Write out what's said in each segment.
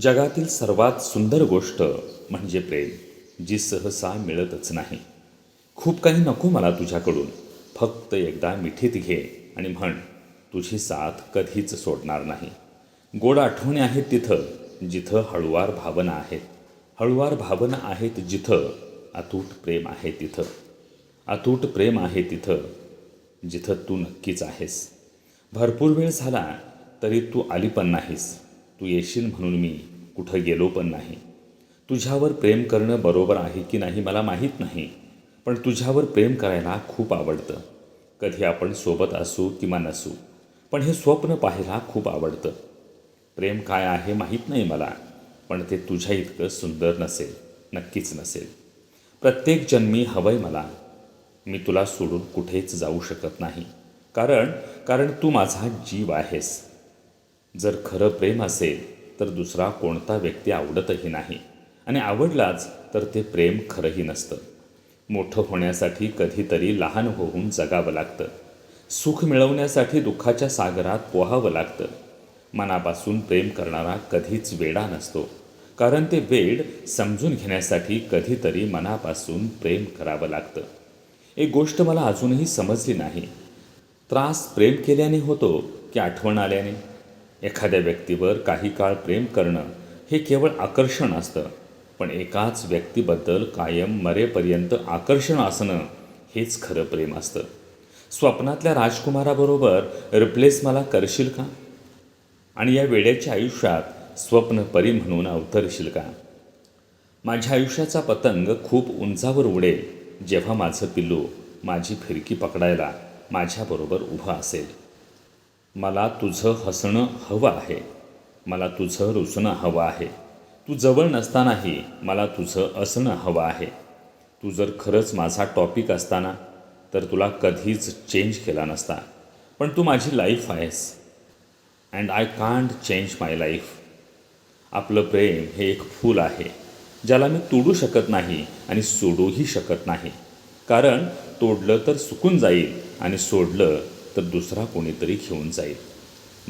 जगातील सर्वात सुंदर गोष्ट म्हणजे प्रेम जी सहसा मिळतच नाही. खूप काही नको मला तुझ्याकडून. फक्त एकदा मिठीत घे आणि म्हण तुझी साथ कधीच सोडणार नाही. गोड आठवणी आहेत तिथं जिथं हळुवार भावना आहेत. हळुवार भावना आहेत जिथं अतूट प्रेम आहे तिथं. अतूट प्रेम आहे तिथं जिथं तू नक्कीच आहेस. भरपूर वेळ झाला तरी तू आली पण नाहीस. तू येशील म्हणून मी कुठं गेलो पण नाही. तुझ्यावर प्रेम करणं बरोबर आहे की नाही मला माहीत नाही पण तुझ्यावर प्रेम करायला खूप आवडतं. कधी आपण सोबत असू किंवा नसू पण हे स्वप्न पाहायला खूप आवडतं. प्रेम काय आहे माहीत नाही मला पण ते तुझ्या इतकं सुंदर नसेल नक्कीच नसेल. प्रत्येक जन्मी हवंय मला. मी तुला सोडून कुठेच जाऊ शकत नाही. कारण कारण तू माझा जीव आहेस. जर खरं प्रेम असेल तर दुसरा कोणता व्यक्ती आवडतही नाही. आणि आवडलाच तर ते प्रेम खरंही नसतं. मोठं होण्यासाठी कधीतरी लहान होऊन जगावं लागतं. सुख मिळवण्यासाठी दुःखाच्या सागरात पोहावं लागतं. मनापासून प्रेम करणारा कधीच वेडा नसतो. कारण ते वेड समजून घेण्यासाठी कधीतरी मनापासून प्रेम करावं लागतं. एक गोष्ट मला अजूनही समजली नाही. त्रास प्रेम केल्याने होतो की आठवण आल्याने? एखाद्या व्यक्तीवर काही काळ प्रेम करणं हे केवळ आकर्षण असतं. पण एकाच व्यक्तीबद्दल कायम मरेपर्यंत आकर्षण असणं हेच खरं प्रेम असतं. स्वप्नातल्या राजकुमाराबरोबर रिप्लेस मला करशील का? आणि या वेड्याच्या आयुष्यात स्वप्न परी म्हणून अवतरशील का? माझ्या आयुष्याचा पतंग खूप उंचावर उडेल जेव्हा माझं पिल्लू माझी फिरकी पकडायला माझ्याबरोबर उभं असेल. मला तुझं हसणं हवं आहे. मला तुझं रुसणं हवं आहे. तू जवळ नसतानाही मला तुझं असणं हवं आहे. तू जर खरंच माझा टॉपिक असताना तर तुला कधीच चेंज केला नसता. पण तू माझी लाईफ आहेस. And I can't change my life आपलं प्रेम हे एक फूल आहे ज्याला मी तोडू शकत नाही आणि सोडूही शकत नाही. कारण तोडलं तर सुकून जाईल आणि सोडलं तर दुसरा कोणीतरी घेऊन जाईल.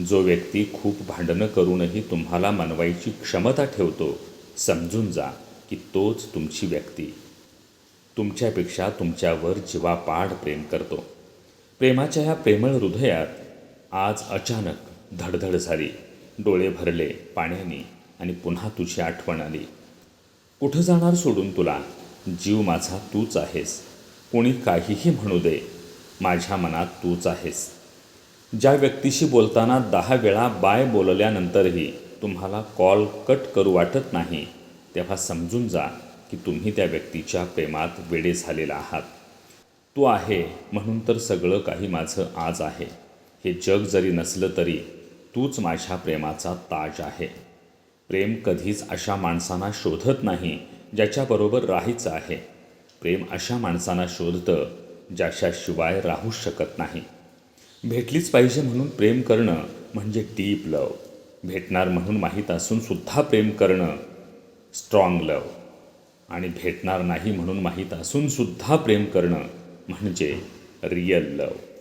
जो व्यक्ती खूप भांडणं करूनही तुम्हाला मनवायची क्षमता ठेवतो समजून जा की तोच तुमची व्यक्ती. तुमच्यापेक्षा तुमच्यावर जीवापाड प्रेम करतो. प्रेमाच्या ह्या प्रेमळ हृदयात आज अचानक धडधड झाली. डोळे भरले पाण्याने आणि पुन्हा तुझी आठवण आली. कुठं जाणार सोडून तुला? जीव माझा तूच आहेस. कोणी काहीही म्हणू दे. माझ्या मनात तूच आहेस. ज्या व्यक्तीशी बोलताना दहा वेळा बाय बोलल्यानंतरही तुम्हाला कॉल कट करू वाटत नाही तेव्हा समजून जा की तुम्ही त्या व्यक्तीच्या प्रेमात वेडे झालेला आहात. तू आहे म्हणून तर सगळं काही माझं आज आहे. हे जग जरी नसलं तरी तूच माझ्या प्रेमाचा ताज आहे. प्रेम कधीच अशा माणसांना शोधत नाही ज्याच्याबरोबर राहायचं आहे. प्रेम अशा माणसांना शोधतं ज्याच्याशिवाय राहूच शकत नाही. भेटलीच पाहिजे म्हणून प्रेम करणं म्हणजे डीप लव. भेटणार म्हणून माहीत असूनसुद्धा प्रेम करणं स्ट्रॉंग लव. आणि भेटणार नाही म्हणून माहीत असूनसुद्धा प्रेम करणं म्हणजे रियल लव.